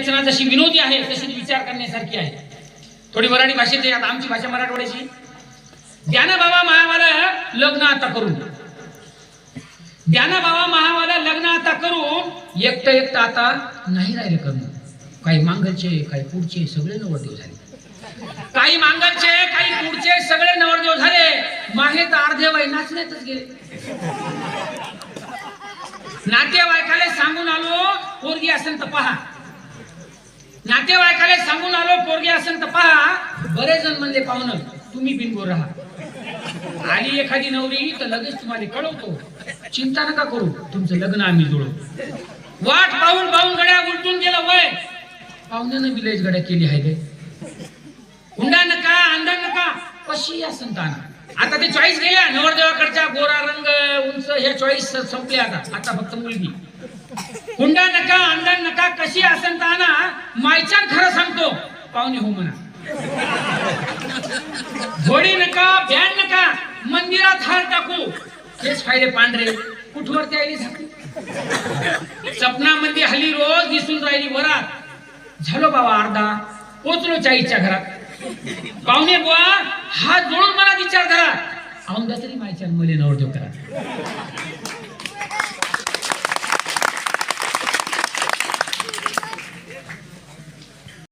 जशी विनोदी आहे तशी विचार करण्यासारखी आहे. थोडी मराठी भाषेत आहे, आता आमची भाषा मराठवाड्याची. द्याना बाबा महावाला लग्न आता करून. द्याना बाबा महावाला लग्न आता करून एकटं एकटं आता नाही राहिलं करणं. काही मांगलचे काही पुढचे सगळे नवरदेव झाले. काही मांगलचे काही पुढचे सगळे नवरदेव झाले. माहे तर अर्धे वय नाचण्यातच गेले. नातेवाईकाला सांगून आलो पोरगी असेल तर पहा. नातेवाईकाला सांगून आलो पोरगे असेल तर पहा बरेच जण म्हणले पाहुणं तुम्ही बिनगोर राहा. आली एखादी नवरी तर लगेच तुम्हाला कळवतो. चिंता नका करू तुमचं लग्न आम्ही जुळवू वाट पाहून पाहून गड्या उलटून गेलं वय. पाहुण्यानं विलेज गड्या केली आहे रे. हुंडा नका अंडा नका कशी या संतान? आता ते चॉईस गेल्या नवरदेवाकडच्या गोरा रंग उंच ह्या चॉईस संपल्या आता. आता फक्त मुलगी. हुंडा नका अंडा नका कशी असंताना मायच्यान खरं सांगतो. पाहुणे हो म्हणा. घोडी नका बॅन नका मंदिरात हार टाकू. हेच फायदे पांढरे. कुठवर ते आली झाली सपनामध्ये हल्ली रोज दिसून राहिली वरात. झालो बाबा अर्धा. पोचलो चाईच्या घरात. पाहुणे बुवा हात जोडून मला विचार करा औंदा तरी मायच्या मुले नवरदेव करा.